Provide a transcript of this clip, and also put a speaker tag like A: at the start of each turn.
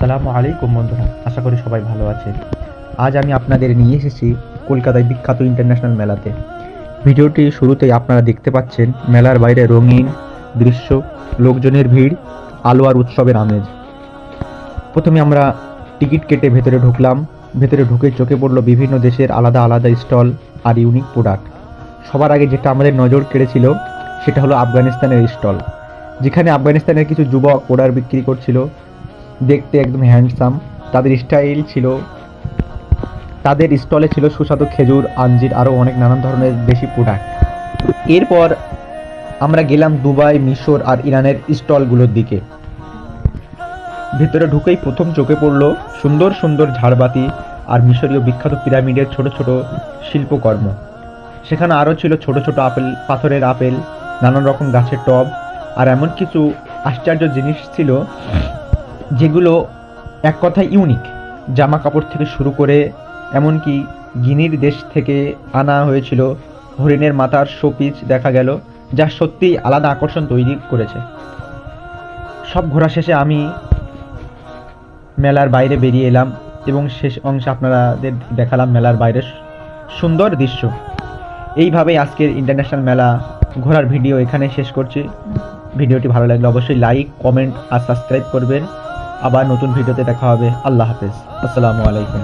A: আসসালামু আলাইকুম বন্ধুরা, আশা করি সবাই ভালো আছেন। আজ আমি আপনাদের নিয়ে এসেছি কলকাতায় বিখ্যাত ইন্টারন্যাশনাল মেলাতে। ভিডিওটি শুরুতেই আপনারা দেখতে পাচ্ছেন মেলার বাইরে রঙিন দৃশ্য, লোকজনের ভিড়, আলো আর উৎসবের আমেজ। প্রথমে আমরা টিকিট কেটে ভেতরে ঢুকলাম। ভেতরে ঢুকে চোখে পড়ল বিভিন্ন দেশের আলাদা আলাদা স্টল আর ইউনিক প্রোডাক্ট। সবার আগে যেটা আমাদের নজর কেড়েছিল, সেটা হলো আফগানিস্তানের স্টল, যেখানে আফগানিস্তানের কিছু যুবক প্রোডাক্ট বিক্রি করছিল। দেখতে একদম হ্যান্ডসাম তাদের স্টাইল ছিল, তাদের স্টলে ছিল সুস্বাদু খেজুর, আঞ্জির আরও অনেক নানান ধরনের দেশি প্রোডাক্ট এরপর আমরা গেলাম দুবাই, মিশর আর ইরানের স্টলগুলোর দিকে। ভেতরে ঢুকেই প্রথম চোখে পড়ল সুন্দর সুন্দর ঝাড়বাতি আর মিশরীয় বিখ্যাত পিরামিডের ছোট ছোট শিল্পকর্ম। সেখানে আরও ছিল ছোট ছোট আপেল, পাথরের আপেল, নানান রকম গাছের টব আর এমন কিছু আশ্চর্য জিনিস ছিল যেগুলো এক কথায় ইউনিক জামা কাপড় থেকে শুরু করে এমনকি গিনির দেশ থেকে আনা হয়েছিল হরিণের মাথার শোপিস দেখা গেল, যা সত্যিই আলাদা আকর্ষণ তৈরি করেছে। সব ঘোরা শেষে আমি মেলার বাইরে বেরিয়ে এলাম এবং শেষ অংশে আপনাদের দেখালাম মেলার বাইরের সুন্দর দৃশ্য। এইভাবেই আজকের ইন্টারন্যাশনাল মেলা ঘোরার ভিডিও এখানে শেষ করছি। ভিডিওটি ভালো লাগলে অবশ্যই লাইক কমেন্ট আর সাবস্ক্রাইব করবেন। আবার নতুন ভিডিওতে দেখা হবে। আল্লাহ হাফেজ। আসসালামু আলাইকুম।